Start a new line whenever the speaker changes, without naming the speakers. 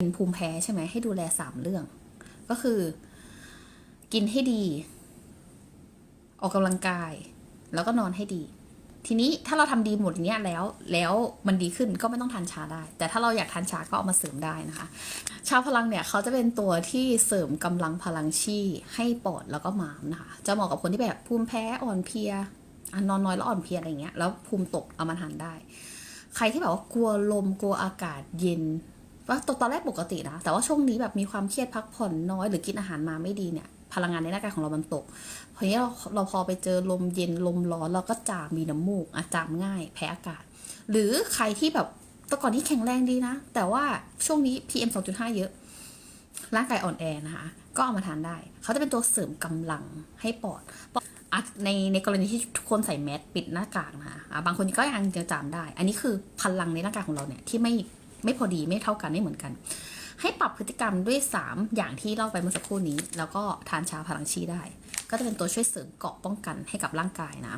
เป็นภูมิแพ้ใช่ไหมให้ดูแลสามเรื่อง ก็คือ กินให้ดี ออกกำลังกาย แล้วก็นอนให้ดี ทีนี้ถ้าเราทำดีหมดเนี้ยแล้วแล้วมันดีขึ้นก็ไม่ต้องทานชาได้ แต่ถ้าเราอยากทานชาก็เอามาเสริมได้นะคะ ชาพลังเนี่ยเขาจะเป็นตัวที่เสริมกำลังพลังชีให้ปอดแล้วก็ม้ามนะคะจะเหมาะกับคนที่แบบภูมิแพ้อ่อนเพลียอนอนน้อยแล้วอ่อนเพลียอะไรเงี้ยแล้วภูมิตกเอามาทานได้ ใครที่แบบว่ากลัวลมกลัวอากาศเย็น ว่าตอนตอนแรกปกตินะ แต่ว่าช่วงนี้แบบมีความเครียดพักผ่อนน้อย หรือกินอาหารมาไม่ดีเนี่ย พลังงานในร่างกายของเรามันตก เพราะนี้เราเราพอไปเจอลมเย็นลมร้อนเราก็จามมีน้ำมูกอะจามง่าย แพ้อากาศ หรือใครที่แบบแต่ก่อนที่แข็งแรงดีนะ แต่ว่าช่วงนี้ PM 2.5 เยอะ ร่างกายอ่อนแอนะคะ ก็เอามาทานได้ เขาจะเป็นตัวเสริมกำลังให้ปอดอะในในกรณีที่ทุกคนใส่แมสปิดหน้ากากนะคะะบางคนก็ยังจะจามได้ อันนี้คือพลังในร่างกายของเราเนี่ยที่ไม่ ไม่พอดีไม่เท่ากันไม่เหมือนกัน ให้ปรับพฤติกรรมด้วย 3 อย่างที่เล่าไปเมื่อสักครู่นี้ แล้วก็ทานชาพลังชีได้ ก็จะเป็นตัวช่วยเสริมเกาะป้องกันให้กับร่างกายนะ